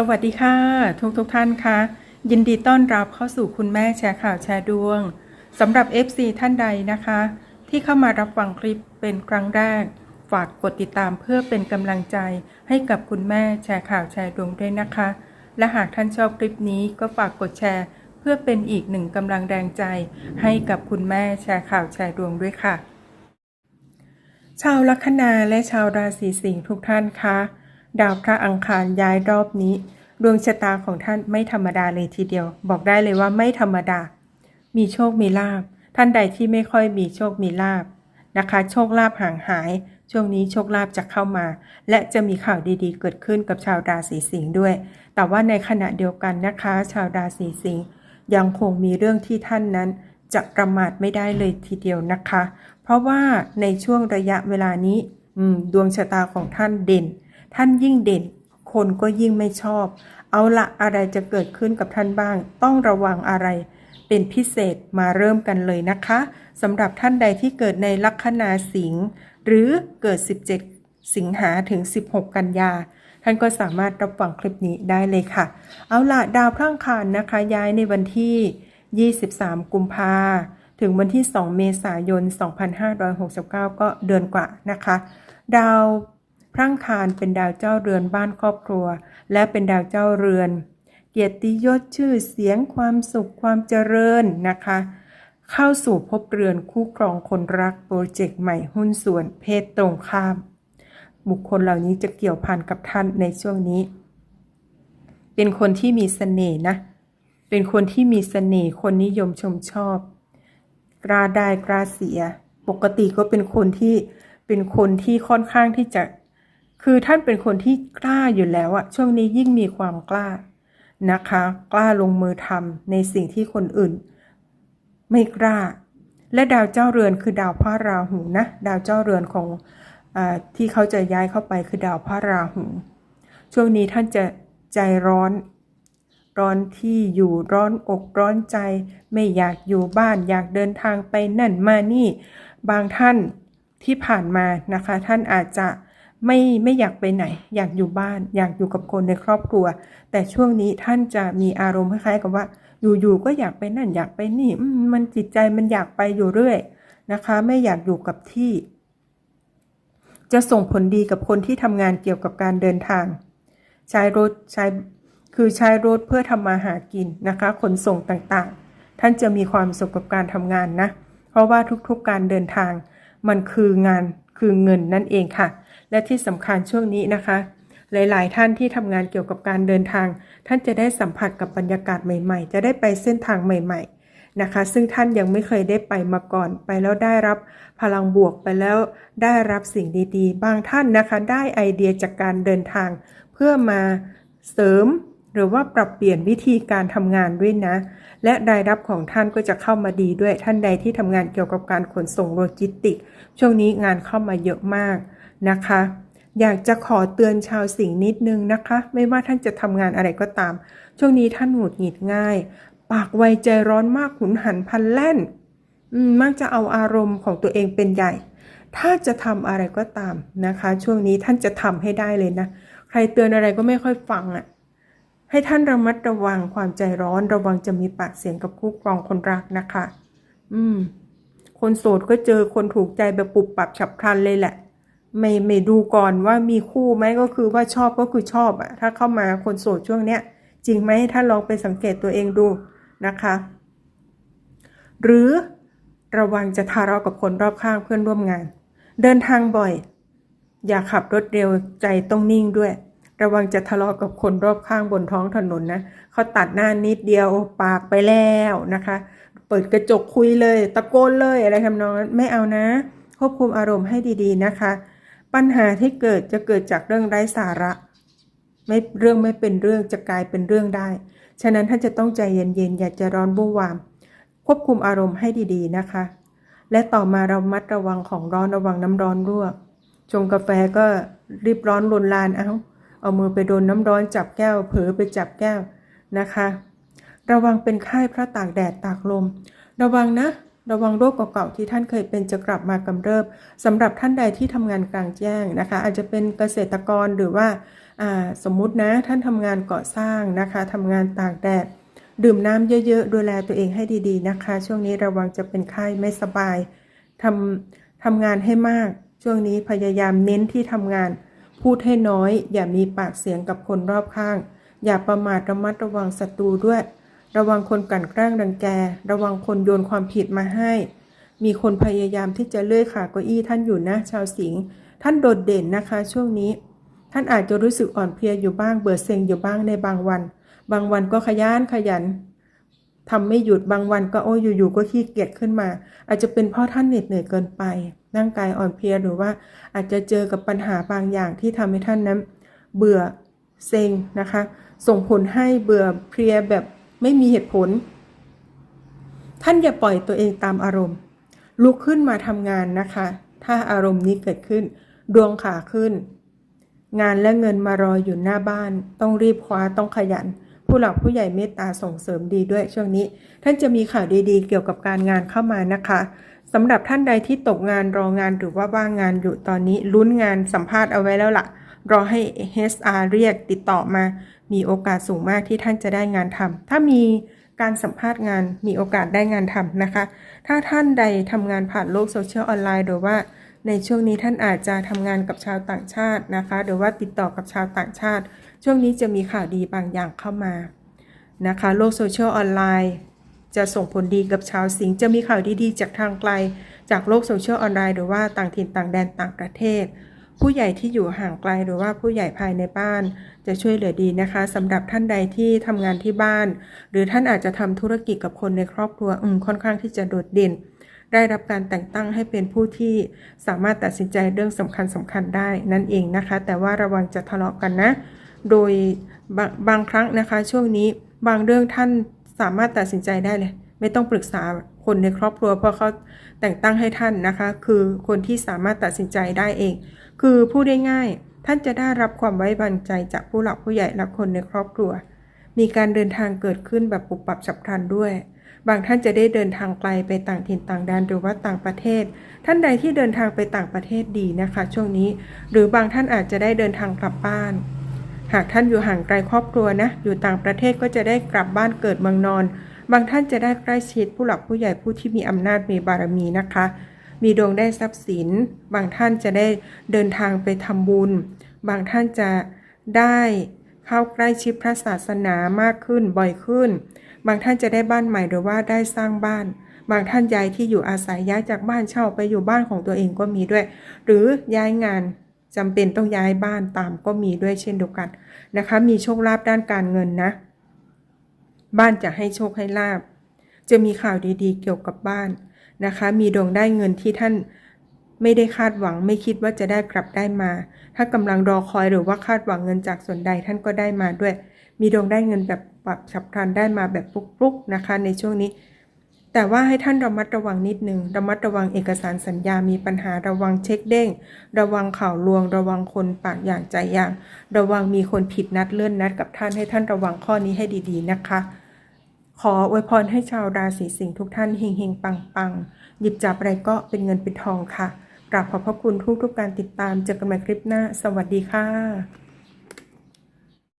สวัสดีค่ะ ทุกทุกท่านคะยินดีต้อนรับเข้าสู่คุณแม่แชร์ข่าวแชร์ดวงสำหรับ FC ท่านใดนะคะ ที่เข้ามารับฟังคลิปเป็นครั้งแรก ฝากกดติดตามเพื่อเป็นกำลังใจให้กับคุณแม่แชร์ข่าวแชร์ดวงด้วยนะคะ และหากท่านชอบคลิปนี้ก็ฝากกดแชร์ เพื่อเป็นอีกหนึ่งกำลังแรงใจ ให้กับคุณแม่แชร์ข่าวแชร์ดวงด้วยค่ะ ชาวลัคนาและชาวราศีสิงห์ทุกท่านค่ะ ดาวพระอังคารย้ายรอบนี้ ดวงชะตาของท่านไม่ธรรมดาเลยทีเดียว บอกได้เลยว่าไม่ธรรมดา มีโชคมีลาบ ท่านใดที่ไม่ค่อยมีโชคมีลาบนะคะ โชคลาภห่างหาย ช่วงนี้โชคลาภจะเข้ามา และจะมีข่าวดีๆ เกิดขึ้นกับชาวราศีสิงห์ด้วย แต่ว่าในขณะเดียวกันนะคะ ชาวราศีสิงห์ยังคงมีเรื่องที่ท่านนั้นจะประมาทไม่ได้เลยทีเดียวนะคะ เพราะว่าในช่วงระยะเวลานี้ดวงชะตาของท่านเด่น ท่านยิ่งเด่น คนก็ยิ่งไม่ชอบ เอาละอะไรจะเกิดขึ้นกับท่านบ้าง ต้องระวังอะไร เป็นพิเศษมาเริ่มกันเลยนะคะสำหรับท่านใดที่เกิดในลัคนาสิงห์หรือเกิด 17 สิงหาถึง 16 กันยาท่านก็สามารถรับฟังคลิปนี้ได้เลยค่ะ เอาละดาวพระอังคารนะคะ ย้ายในวันที่ 23 กุมภาถึงวันที่ 2 เมษายน 2569 ก็เดือนกว่านะคะ ดาว พระอังคารเป็นดาวเจ้าเรือนบ้านครอบครัว และเป็นดาวเจ้าเรือน เกียรติยศชื่อเสียงความสุขความเจริญนะคะ เข้าสู่ภพเรือนคู่ครองคนรักโปรเจกต์ใหม่หุ้นส่วนเพศตรงข้าม บุคคลเหล่านี้จะเกี่ยวพันกับท่านในช่วงนี้ เป็นคนที่มีเสน่ห์นะ เป็นคนที่มีเสน่ห์คนนิยมชมชอบ กล้าได้กล้าเสีย ปกติก็เป็นคนที่เป็นคนที่ค่อนข้างที่จะ คือท่านเป็นคนที่กล้าอยู่แล้วอะช่วงนี้ยิ่งมีความกล้านะคะ กล้าลงมือทำในสิ่งที่คนอื่น ไม่กล้า และดาวเจ้าเรือนคือดาวพระราหูนะ ดาวเจ้าเรือนของอที่เขาจะย้ายเข้าไปคือดาวพระราหูช่วงนี้ท่านจะใจร้อน ร้อนที่อยู่ร้อนอกร้อนใจ ไม่อยากอยู่บ้านอยากเดินทางไปนั่นมานี่ บางท่านที่ผ่านมานะคะ ท่านอาจจะ ไม่ไม่อยากไปไหน อยากอยู่บ้าน อยากอยู่กับคนในครอบครัว แต่ช่วงนี้ท่านจะมีอารมณ์คล้ายๆกับว่า อยู่ๆก็อยากไปนั่นอยากไปนี่มันจิตใจมันอยากไปอยู่เรื่อยนะคะ ไม่อยากอยู่กับที่ จะส่งผลดีกับคนที่ทำงานเกี่ยวกับการเดินทางใช้รถใช้คือใช้รถเพื่อทำมาหากินนะคะขนส่งต่างๆ ท่านจะมีความสุขกับการทำงานนะ เพราะว่าทุกๆการเดินทาง มันคืองานคือเงินนั่นเองค่ะ และที่สำคัญช่วงนี้นะคะ หลาย ๆ ท่านที่ทำงานเกี่ยวกับการเดินทาง ท่านจะได้สัมผัสกับบรรยากาศใหม่ ๆ จะได้ไปเส้นทางใหม่ ๆ นะคะ ซึ่งท่านยังไม่เคยได้ไปมาก่อน ไปแล้วได้รับพลังบวกไปแล้วได้รับสิ่งดี ๆ บางท่านนะคะ ได้ไอเดียจากการเดินทาง เพื่อมาเสริมหรือว่าปรับเปลี่ยนวิธีการทำงานด้วยนะ และรายรับของท่านก็จะเข้ามาดีด้วยท่านใดที่ทำงานเกี่ยวกับการขนส่งโลจิสติก ช่วงนี้งานเข้ามาเยอะมาก นะคะ อยากจะขอเตือนชาวสิงห์นิดนึงนะคะ ไม่ว่าท่านจะทำงานอะไรก็ตาม ช่วงนี้ท่านหงุดหงิดง่าย ปากไวใจร้อนมากหุนหันพันแล่นมมักจะเอาอารมณ์ของตัวเองเป็นใหญ่ ถ้าจะทำอะไรก็ตามนะคะ ช่วงนี้ท่านจะทำให้ได้เลยนะ ใครเตือนอะไรก็ไม่ค่อยฟังอะ่ะให้ท่านระมัดระวังความใจร้อนระวังจะมีปากเสียงกับคู่ครองคนรักนะคะ อืม คนโสดก็เจอคนถูกใจแบบปุบปับฉับพลันเลยแหละ ไม่ไม่ดูก่อนว่ามีคู่ไหมก็คือว่าชอบก็คือชอบอะถ้าเข้ามาคนโสดช่วงเนี้ยจริงไหมถ้าลองไปสังเกตตัวเองดูนะคะ หรือระวังจะทะเลาะกับคนรอบข้างเพื่อนร่วมงาน เดินทางบ่อย อย่าขับรถเร็วใจต้องนิ่งด้วย ระวังจะทะเลาะกับคนรอบข้างบนท้องถนนนะเขาตัดหน้านิดเดียวปากไปแล้วนะคะ เปิดกระจกคุยเลย ตะโกนเลยอะไรทำนองนั้นไม่เอานะควบคุมอารมณ์ให้ดีๆนะคะ ปัญหาที่เกิดจะเกิดจากเรื่องไร้สาระ ไม่เรื่องไม่เป็นเรื่องจะกลายเป็นเรื่องได้ ฉะนั้นท่านจะต้องใจเย็นๆอย่าจะร้อนบุ่วาม ควบคุมอารมณ์ให้ดีๆนะคะ และต่อมาเรามัดระวังของร้อนระวังน้ำร้อนรั่วชงกาแฟก็รีบร้อนลนลานเอาเอามือไปโดนน้ำร้อนจับแก้ว เผลอไปจับแก้วนะคะ ระวังเป็นไข้เพราะตากแดดตากลม ระวังนะ ระวังโรคเก่าๆที่ท่านเคยเป็นจะกลับมากำเริบสำหรับท่านใดที่ทำงานกลางแจ้งนะคะ อาจจะเป็นเกษตรกรหรือว่าสมมุตินะท่านทำงานก่อสร้างนะคะทำงานตากแดด ดื่มน้ำเยอะๆ ดูแลตัวเองให้ดีๆนะคะ ช่วงนี้ระวังจะเป็นไข้ไม่สบายทำทำงานให้มาก ช่วงนี้พยายามเน้นที่ทำงาน พูดให้น้อย อย่ามีปากเสียงกับคนรอบข้าง อย่าประมาทระมัดระวังศัตรูด้วย ระวังคนกลั่นแกล้งรังแก ระวังคนโยนความผิดมาให้ มีคนพยายามที่จะเลื่อยขาเก้าอี้ท่านอยู่นะ ชาวสิงห์ท่านโดดเด่นนะคะ ช่วงนี้ ท่านอาจจะรู้สึกอ่อนเพลียอยู่บ้างเบื่อเซ็งอยู่บ้างในบางวัน บางวันก็ขยันขยันทำไม่หยุดบางวันก็โอ้ยอยู่ๆก็ขี้เกียจขึ้นมา อาจจะเป็นเพราะท่านเหน็ดเหนื่อยเกินไปร่างกายอ่อนเพลียหรือว่าอาจจะเจอกับปัญหาบางอย่างที่ทำให้ท่านนั้น เบื่อเซ็งนะคะ ส่งผลให้เบื่อเพลียแบบ ไม่มีเหตุผล ท่านอย่าปล่อยตัวเองตามอารมณ์ ลุกขึ้นมาทำงานนะคะ ถ้าอารมณ์นี้เกิดขึ้น ดวงขาขึ้น งานและเงินมารออยู่หน้าบ้าน ต้องรีบคว้าต้องขยัน ผู้หลักผู้ใหญ่เมตตาส่งเสริมดีด้วยช่วงนี้ ท่านจะมีข่าวดีๆ เกี่ยวกับการงานเข้ามานะคะสำหรับท่านใดที่ตกงานรองานหรือว่าว่างงานอยู่ตอนนี้ลุ้นงานสัมภาษณ์เอาไว้แล้วล่ะ รอให้ HR เรียกติดต่อมา มีโอกาสสูงมากที่ท่านจะได้งานทำถ้ามีการสัมภาษณ์งานมีโอกาสได้งานทำนะคะ ถ้าท่านใดทำงานผ่านโลกโซเชียลออนไลน์หรือว่าในช่วงนี้ท่านอาจจะทำงานกับชาวต่างชาตินะคะ หรือว่าติดต่อกับชาวต่างชาติ ช่วงนี้จะมีข่าวดีบางอย่างเข้ามานะคะ โลกโซเชียลออนไลน์จะส่งผลดีกับชาวสิงห์จะมีข่าวดีๆ จากทางไกล จากโลกโซเชียลออนไลน์หรือว่าต่างถิ่นต่างแดนต่างประเทศ ผู้ใหญ่ที่อยู่ห่างไกลหรือว่าผู้ใหญ่ภายในบ้าน จะช่วยเหลือดีนะคะสำหรับท่านใดที่ทำงานที่บ้าน หรือท่านอาจจะทำธุรกิจกับคนในครอบครัวอืมค่อนข้างที่จะโดดเด่น ได้รับการแต่งตั้งให้เป็นผู้ที่สามารถตัดสินใจเรื่องสำคัญสำคัญได้นั่นเองนะคะ แต่ว่าระวังจะทะเลาะกันนะ โดยบางบางครั้งนะคะ ช่วงนี้บางเรื่องท่านสามารถตัดสินใจได้เลย ไม่ต้องปรึกษาคนในครอบครัวเพราะเขาแต่งตั้งให้ท่านนะคะ คือคนที่สามารถตัดสินใจได้เอง คือพูดได้ง่าย ท่านจะได้รับความไว้วางใจจากผู้หลักผู้ใหญ่และคนในครอบครัว มีการเดินทางเกิดขึ้นแบบปุบปับฉับพลันด้วย บางท่านจะได้เดินทางไกลไปต่างถิ่นต่างแดนหรือว่าต่างประเทศ ท่านใดที่เดินทางไปต่างประเทศดีนะคะ ช่วงนี้ หรือบางท่านอาจจะได้เดินทางกลับบ้าน หากท่านอยู่ห่างไกลครอบครัวนะ อยู่ต่างประเทศก็จะได้กลับบ้านเกิดเมืองนอน บางท่านจะได้ใกล้ชิดผู้หลักผู้ใหญ่ผู้ที่มีอำนาจมีบารมีนะคะ มีดวงได้ทรัพย์สิน บางท่านจะได้เดินทางไปทำบุญ บางท่านจะได้เข้าใกล้ชิดพระศาสนามากขึ้นบ่อยขึ้น บางท่านจะได้บ้านใหม่หรือว่าได้สร้างบ้าน บางท่านย้ายที่อยู่อาศัยย้ายจากบ้านเช่าไปอยู่บ้านของตัวเองก็มีด้วย หรือย้ายงานจำเป็นต้องย้ายบ้านตามก็มีด้วยเช่นเดียวกันนะคะ มีโชคลาภด้านการเงินนะ บ้านจะให้โชคให้ลาบจะมีข่าวดีๆ เกี่ยวกับบ้าน นะคะ มีดวงได้เงินที่ท่านไม่ได้คาดหวัง ไม่คิดว่าจะได้กลับได้มา ถ้ากำลังรอคอยหรือว่าคาดหวังเงินจากส่วนใดท่านก็ได้มาด้วย มีดวงได้เงินแบบปรับฉับพลันได้มาแบบปลุกๆนะคะ ในช่วงนี้ แต่ว่าให้ท่านระมัดระวังนิดนึงระมัดระวังเอกสารสัญญา มีปัญหาระวังเช็คเด้ง ระวังข่าวลวง ระวังคนปากอย่างใจอย่าง ระวังมีคนผิดนัดเลื่อนนัดกับท่านให้ท่านระวังข้อนี้ให้ดี ๆ นะคะ ขออวยพรให้ชาวราศีสิงห์ทุกท่านเฮงๆ ปังๆ หยิบจับอะไรก็เป็นเงินเป็นทองค่ะกราบขอบพระคุณทุกๆการติดตามเจอกันใหม่คลิปหน้า สวัสดีค่ะ